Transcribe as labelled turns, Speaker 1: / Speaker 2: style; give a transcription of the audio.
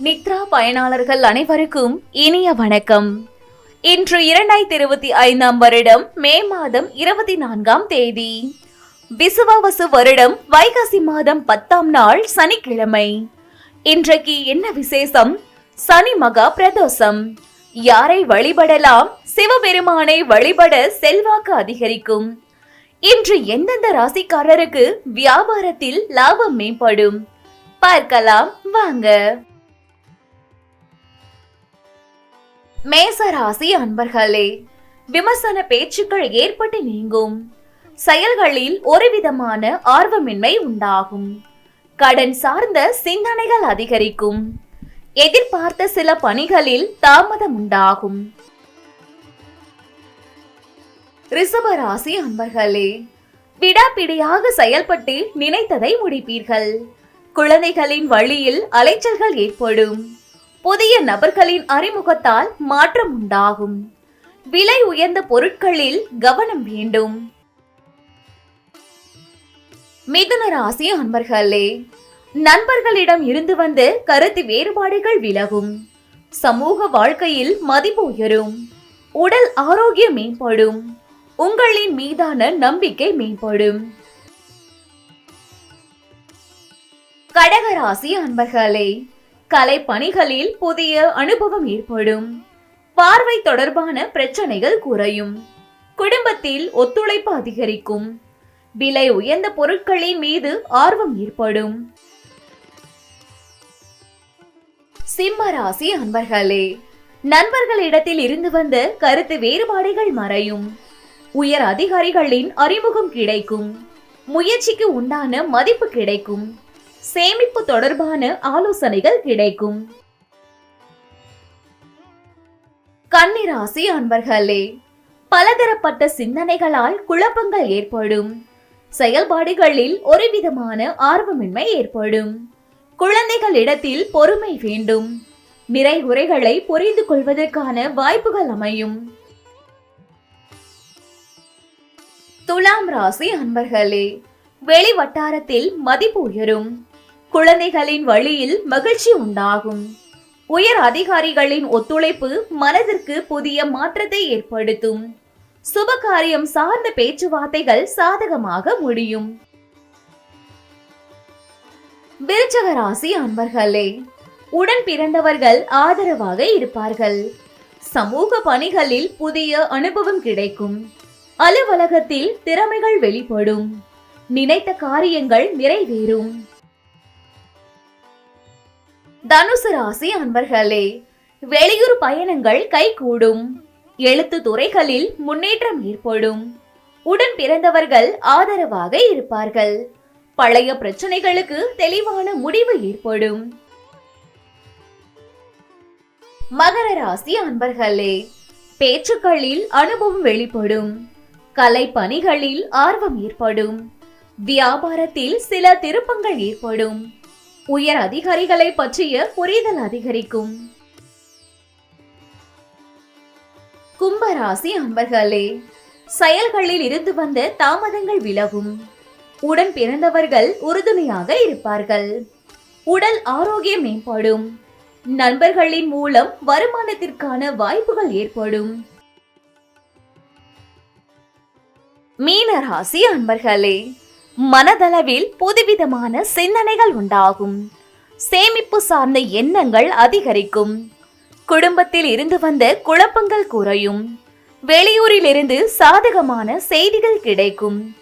Speaker 1: நித்ரா பயனாளர்கள் அனைவருக்கும் இனிய வணக்கம். இன்று இரண்டாயிரத்தி இருபத்தி ஐந்தாம் வருடம் மே மாதம் இருபத்தி நான்காம் தேதி. விசுவாவசு வருடம் வைகாசி மாதம் பத்தாம் நாள் சனிக்கிழமை. இன்றைக்கு என்ன விசேஷம்? சனி மகா பிரதோஷம். யாரை வழிபடலாம்? சிவபெருமானை வழிபட செல்வாக்கு அதிகரிக்கும். இன்று எந்தெந்த ராசிக்காரருக்கு வியாபாரத்தில் லாபம் மேம்படும்? பார்க்கலாம் வாங்க. மேசராசி அன்பர்களே விமர்சன பேச்சுக்கள் ஏற்பட்டு நீங்கும். செயல்களில் ஒருவிதமான ஆர்வமின்மை உண்டாகும். கடன் சார்ந்த சிந்தனைகள் அதிகரிக்கும். எதிர்பார்த்த சில பணிகளில் தாமதம் உண்டாகும். ரிஷப ராசி அன்பர்களே விடாப்பிடியாக செயல்பட்டு நினைத்ததை முடிப்பீர்கள். குழந்தைகளின் வழியில் அலைச்சல்கள் ஏற்படும். புதிய நபர்களின் அறிமுகத்தால் மாற்றம் உண்டாகும் விலை உயர்ந்த பொருட்களில் கவனம் வேண்டும். மிதுன ராசி அன்பர்களே நண்பர்களிடம் இருந்து வந்து கருத்து வேறுபாடுகள் விலகும். சமூக வாழ்க்கையில் மதிப்பு உயரும். உடல் ஆரோக்கியம் மேம்படும். உங்களின் மீதான நம்பிக்கை மேம்படும். கடகராசி அன்பர்களே கலை பணிகளில் புதிய அனுபவம் ஏற்படும். பார்வை தொடர்பான பிரச்சனைகள் குறையும். குடும்பத்தில் ஒத்துழைப்பு அதிகரிக்கும். விலை உயர்ந்த பொருட்களின் மீது ஆர்வம் ஏற்படும். சிம்ம ராசி அன்பர்களே நண்பர்களிடத்தில் இருந்து வந்த கருத்து வேறுபாடுகள் மறையும். உயர் அதிகாரிகளின் அறிமுகம் கிடைக்கும். முயற்சிக்கு உண்டான மதிப்பு கிடைக்கும். சேமிப்பு தொடர்பான ஆலோசனைகள் கிடைக்கும். கன்னிராசி அன்பர்களே பலதரப்பட்ட சிந்தனைகளால் குழப்பங்கள் ஏற்படும். செயல்பாடுகளில் ஒரு விதமான ஆர்வமின்மை ஏற்படும். குழந்தைகளிடத்தில் பொறுமை வேண்டும். நிறை உரைகளை புரிந்து கொள்வதற்கான வாய்ப்புகள் அமையும். துலாம் ராசி அன்பர்களே வெளி வட்டாரத்தில் மதிப்பு உயரும். குழந்தைகளின் வழியில் மகிழ்ச்சி உண்டாகும். உயர் அதிகாரிகளின் ஒத்துழைப்பு மனதிற்கு புதிய மாற்றத்தை ஏற்படுத்தும். சுபகாரியம் சார்ந்த பேச்சுவார்த்தைகள் சாதகமாக முடியும். விருச்சக ராசி அன்பர்களே உடன் பிறந்தவர்கள் ஆதரவாக இருப்பார்கள். சமூக பணிகளில் புதிய அனுபவம் கிடைக்கும். அலுவலகத்தில் திறமைகள் வெளிப்படும். நினைத்த காரியங்கள் நிறைவேறும். தனுசு ராசி அன்பர்களே வெளியூர் பயணங்கள் கைகூடும். எழுத்து துறைகளில் முன்னேற்றம் ஏற்படும். உடன் பிறந்தவர்கள் ஆதரவாக இருப்பார்கள். பழைய பிரச்சனைகளுக்கு தெளிவான முடிவு ஏற்படும். மகர ராசி அன்பர்களே பேச்சுக்களில் அனுபவம் வெளிப்படும். கலை பணிகளில் ஆர்வம் ஏற்படும். வியாபாரத்தில் சில திருப்பங்கள் ஏற்படும். உயர் அதிகாரிகளை பற்றிய புரிதல் அதிகரிக்கும். கும்பராசி அன்பர்களே செயல்களில் இருந்து வந்த தாமதங்கள் விலகும். உடன் பிறந்தவர்கள் உறுதுணையாக இருப்பார்கள். உடல் ஆரோக்கியம் மேம்படும். நண்பர்களின் மூலம் வருமானத்திற்கான வாய்ப்புகள் ஏற்படும். மீனராசி அன்பர்களே மனதளவில் புதுவிதமான சிந்தனைகள் உண்டாகும். சேமிப்பு சார்ந்த எண்ணங்கள் அதிகரிக்கும். குடும்பத்தில் இருந்து வந்த குழப்பங்கள் குறையும். வெளியூரிலிருந்து சாதகமான செய்திகள் கிடைக்கும்.